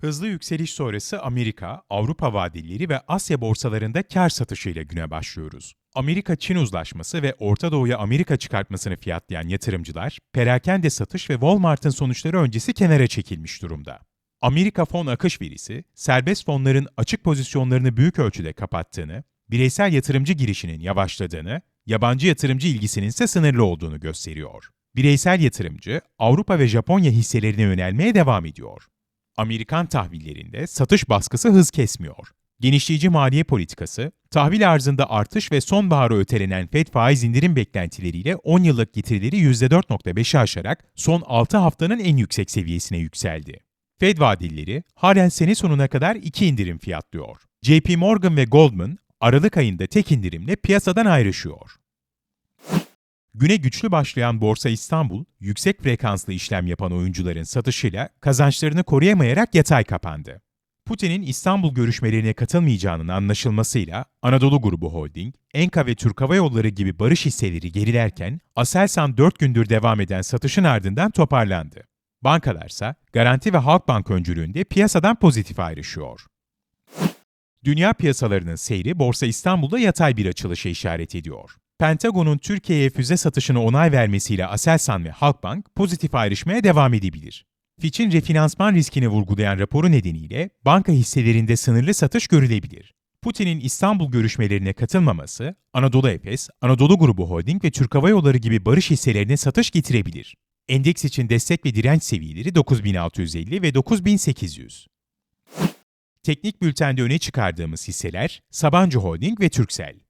Hızlı yükseliş sonrası Amerika, Avrupa vadelileri ve Asya borsalarında kar satışıyla güne başlıyoruz. Amerika-Çin uzlaşması ve Orta Doğu'ya Amerika çıkartmasını fiyatlayan yatırımcılar, perakende satış ve Walmart'ın sonuçları öncesi kenara çekilmiş durumda. Amerika fon akış verisi, serbest fonların açık pozisyonlarını büyük ölçüde kapattığını, bireysel yatırımcı girişinin yavaşladığını, yabancı yatırımcı ilgisinin ise sınırlı olduğunu gösteriyor. Bireysel yatırımcı, Avrupa ve Japonya hisselerine yönelmeye devam ediyor. Amerikan tahvillerinde satış baskısı hız kesmiyor. Genişleyici maliye politikası, tahvil arzında artış ve sonbahara ötelenen FED faiz indirim beklentileriyle 10 yıllık getirileri %4.5'i aşarak son 6 haftanın en yüksek seviyesine yükseldi. Fed vadelileri halen sene sonuna kadar iki indirim fiyatlıyor. JP Morgan ve Goldman Aralık ayında tek indirimle piyasadan ayrışıyor. Güne güçlü başlayan Borsa İstanbul, yüksek frekanslı işlem yapan oyuncuların satışıyla kazançlarını koruyamayarak yatay kapandı. Putin'in İstanbul görüşmelerine katılmayacağının anlaşılmasıyla Anadolu Grubu Holding, Enka ve Türk Hava Yolları gibi barış hisseleri gerilerken Aselsan 4 gündür devam eden satışın ardından toparlandı. Bankalarsa Garanti ve Halkbank öncülüğünde piyasadan pozitif ayrışıyor. Dünya piyasalarının seyri Borsa İstanbul'da yatay bir açılışa işaret ediyor. Pentagon'un Türkiye'ye füze satışına onay vermesiyle Aselsan ve Halkbank pozitif ayrışmaya devam edebilir. Fitch'in refinansman riskini vurgulayan raporu nedeniyle banka hisselerinde sınırlı satış görülebilir. Putin'in İstanbul görüşmelerine katılmaması, Anadolu Efes, Anadolu Grubu Holding ve Türk Hava Yolları gibi barış hisselerine satış getirebilir. Endeks için destek ve direnç seviyeleri 9650 ve 9800. Teknik bültende öne çıkardığımız hisseler Sabancı Holding ve Türksel.